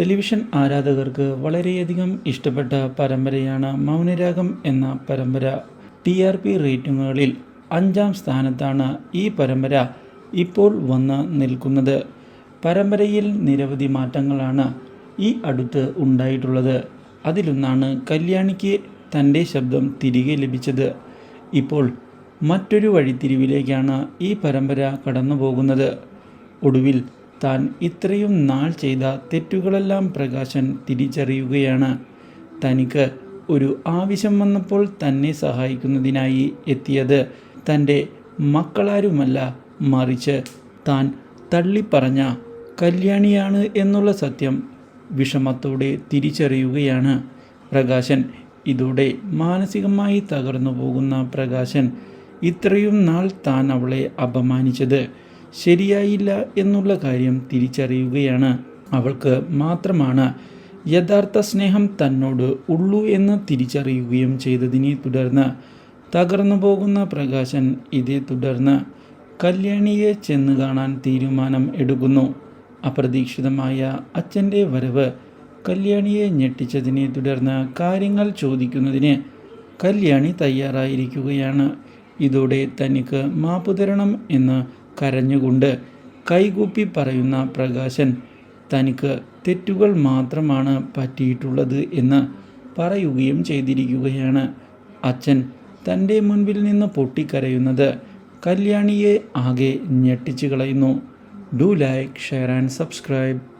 Television ആരാധകർക്ക് വളരെയധികം ഇഷ്ടപ്പെട്ട പരമ്പരയാണ് മൗനരാഗം എന്ന പരമ്പര. ടി ആർ പി റേറ്റിംഗുകളിൽ അഞ്ചാം സ്ഥാനത്താണ് ഈ പരമ്പര ഇപ്പോൾ വന്ന് നിൽക്കുന്നത്. പരമ്പരയിൽ നിരവധി മാറ്റങ്ങളാണ് ഈ അടുത്ത് ഉണ്ടായിട്ടുള്ളത്. അതിലൊന്നാണ് കല്യാണിക്ക് തന്റെ ശബ്ദം തിരികെ ലഭിച്ചത്. ഇപ്പോൾ മറ്റൊരു വഴിത്തിരിവിലേക്കാണ് ഈ പരമ്പര കടന്നു പോകുന്നത് ഒടുവിൽ താൻ ഇത്രയും നാൾ ചെയ്ത തെറ്റുകളെല്ലാം പ്രകാശൻ തിരിച്ചറിയുകയാണ്. തനിക്ക് ഒരു ആവശ്യം വന്നപ്പോൾ തന്നെ സഹായിക്കുന്നതിനായി എത്തിയത് തന്റെ മക്കളാരുമല്ല മറിച്ച് താൻ തള്ളിപ്പറഞ്ഞ കല്യാണിയാണ് എന്നുള്ള സത്യം വിഷമത്തോടെ തിരിച്ചറിയുകയാണ്. പ്രകാശൻ ഇതോടെ മാനസികമായി തകർന്നു പോകുന്ന പ്രകാശൻ ഇത്രയും നാൾ താൻ അവളെ അപമാനിച്ചത് ശരിയായില്ല എന്നുള്ള കാര്യം തിരിച്ചറിയുകയാണ്. അവൾക്ക് മാത്രമാണ് യഥാർത്ഥ സ്നേഹം തന്നോട് ഉള്ളൂ എന്ന് തിരിച്ചറിയുകയും ചെയ്തതിനെ തുടർന്ന് തകർന്നു പോകുന്ന പ്രകാശൻ ഇതേ തുടർന്ന് കല്യാണിയെ ചെന്ന് കാണാൻ തീരുമാനം എടുക്കുന്നു. അപ്രതീക്ഷിതമായ അച്ഛന്റെ വരവ് കല്യാണിയെ ഞെട്ടിച്ചതിനെ തുടർന്ന് കാര്യങ്ങൾ ചോദിക്കുന്നതിന് കല്യാണി തയ്യാറായിരിക്കുകയാണ്. ഇതോടെ തനിക്ക് മാപ്പ് തരണം എന്ന് കരഞ്ഞുകൊണ്ട് കൈകൂപ്പി പറയുന്ന പ്രകാശൻ തനിക്ക് തെറ്റുകൾ മാത്രമാണ് പറ്റിയിട്ടുള്ളത് എന്ന് പറയുകയും ചെയ്തിരിക്കുകയാണ്. അച്ഛൻ തന്റെ മുൻപിൽ നിന്ന് പൊട്ടിക്കരയുന്നത് കല്യാണിയെ ആകെ ഞെട്ടിച്ചു കളയുന്നു. Do like share and subscribe.